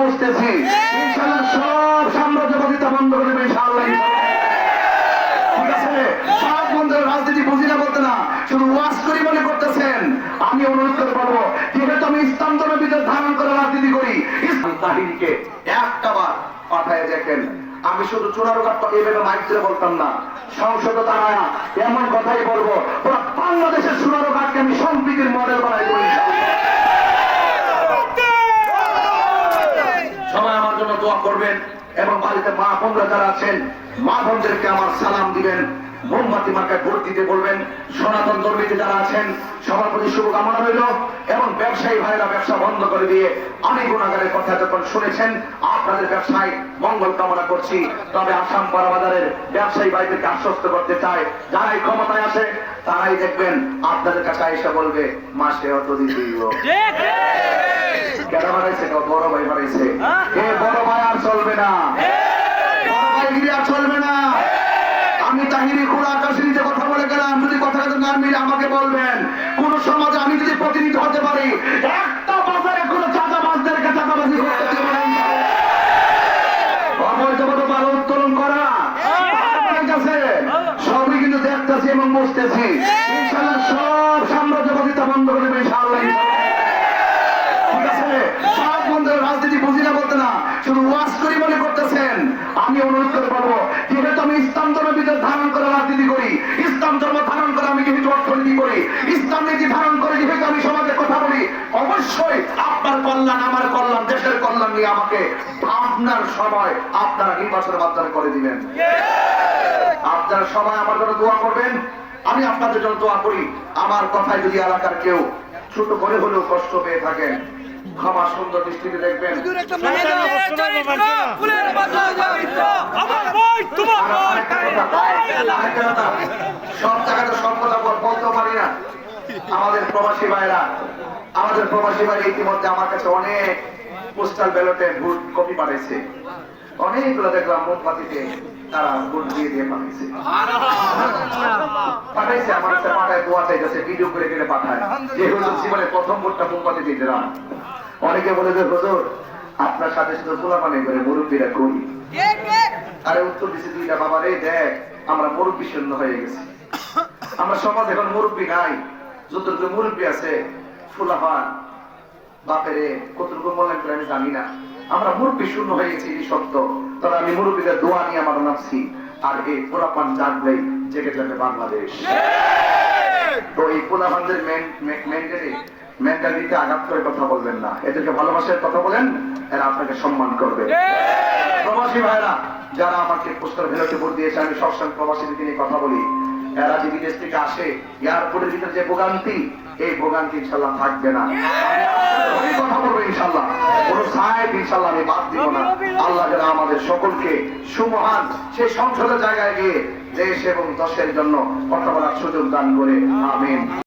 বসতেছি সব সাম্রাজ্যবাদিতা বন্ধ করে দেবে আমি একটা বার পাঠায় দেখেন। আমি শুধু চূড়ার কাঠ বলতাম না। সংসদ এমন কথাই বলব বাংলাদেশের সোনার কাটকে আমি সম্প্রীতির মডেল বানাই দোয়া করবেন এবং বাড়িতে মা বোনরা যারা আছেন, মা বোনদেরকে আমার সালাম দিবেন। মোমবাতি মার্কায় ভোট দিতে বলবেন। সনাতন ধর্মীতে যারা আছেন সবার প্রতি শুভকামনা রইল এবং ব্যবসায়ী ভাইরা ব্যবসা বন্ধ করে দিয়ে অনেক গুণাগারের কথা যখন শুনেছেন, আপনাদের ব্যবসায় মঙ্গল কামনা করছি। তবে আসাম বাজারের ব্যবসায়ী ভাইদেরকে আশ্বস্ত করতে চাই। যারাই ক্ষমতায় আসে তারাই দেখবেন, আপনাদের কাছে এসে বলবে, মাসে অত দিতেই আমি তাহিরি আকাশের নিচে কথা বলে গেলাম। যদি কথা না মিলে আমাকে বলবেন। কোন সমাজে আমি যদি প্রতিনিধি হতে পারি, একটা বাজারে কোন চাঁদাবাজদেরকে চাঁদাবাজি সবই কিন্তু দেখতেছি এবং ইনশাল্লাহ সব সাম্রাজ্যবাদিতা বন্ধ করে দেবে ইনশাআল্লাহ ঠিক আছে সব বন্ধুরা রাজনীতি বুঝি না বলতে না শুধু ওয়াজ করি মনে করতেছেন আমি অনুরোধ করে বলব যেহেতু আমি ইসলাম ধর্মের ভিতরে ধারণ করে রাজনীতি করি, ইসলাম ধর্ম ধারণ করে আমি যেহেতু অর্থনীতি করি, ইসলাম নীতি ধারণ করে যেহেতু আমি সমাজে কথা বলি, অবশ্যই আপনার কল্যাণ, আমার কল্যাণ, দেশের কল্যাণ নিয়ে আমাকে আপনার সময় আপনারা নির্বাচনের মাধ্যমে করে দিবেন। আপনারা সবাই আমার জন্য দোয়া করবেন, আমি আপনাদের জন্য দোয়া করি। আমার কথায় যদি এলাকার কেউ ছোট করে হলেও কষ্ট পেয়ে থাকেন ক্ষমা সুন্দর দৃষ্টিতে দেখবেন। সব জায়গাতে সব কথা বল- বলতেও পারি না। আমাদের প্রবাসী ভাইরা আমাদের প্রবাসী ভাই ইতিমধ্যে আমার কাছে অনেক পোস্টাল ব্যালটে ভোট কপি পাঠাইছে। অনেকগুলো দেখলাম মোমবাতিতে তারা ভোট দিয়ে দিয়ে পাঠাইছে। পাঠাইছে আমার কাছে পাঠায় দোয়া চাইতেছে ভিডিও করে করে পাঠায়। যে জীবনে প্রথম ভোটটা মোমবাতি দিয়ে দিলাম। অনেকে বলে যে হুজুর আপনার সাথে শুধু গোলাপানি করে মুরব্বীরা করি। আরে উত্তর দিছে দুইটা বাবা রে দেখ আমরা মুরব্বী শূন্য হয়ে গেছি। আমরা সমাজ এখন মুরব্বী নাই। যতটুকু মুরব্বী আছে ফুলাফান বাপেরে কতটুকু মূল্যায়ন করে আমি জানি না। আমরা মুরব্বী শূন্য হয়ে গেছি এই সত্য। তবে আমি মুরব্বীদের দোয়া নিয়ে আমার নামছি আর এই পোলাপান জাগলেই জেগে যাবে বাংলাদেশ। তো এই পোলাপানদের মেন্টালি মেন্টালিতে আঘাত করে কথা বলবেন না। এদেরকে ভালোবাসার কথা বলেন, এরা আপনাকে সম্মান করবে। প্রবাসী ভাইরা যারা আমাকে পোস্টার ভেলোতে ভোট দিয়েছে, আমি সবসময় প্রবাসীদের নিয়ে কথা বলি। এরা যে বিদেশ থেকে আসে, এয়ারপোর্টের ভিতরে যে ভোগান্তি, এই ভোগান্তি ইনশাল্লাহ থাকবে না। কথা বলব ইনশাল্লাহ। কোন সাহেব ইনশাল্লাহ আমি বাদ দিব না। আল্লাহ যেন আমাদের সকলকে সুমহান, সেই সংসদের জায়গায় গিয়ে দেশ এবং দশের জন্য কথা বলার সুযোগ দান করে। আমিন।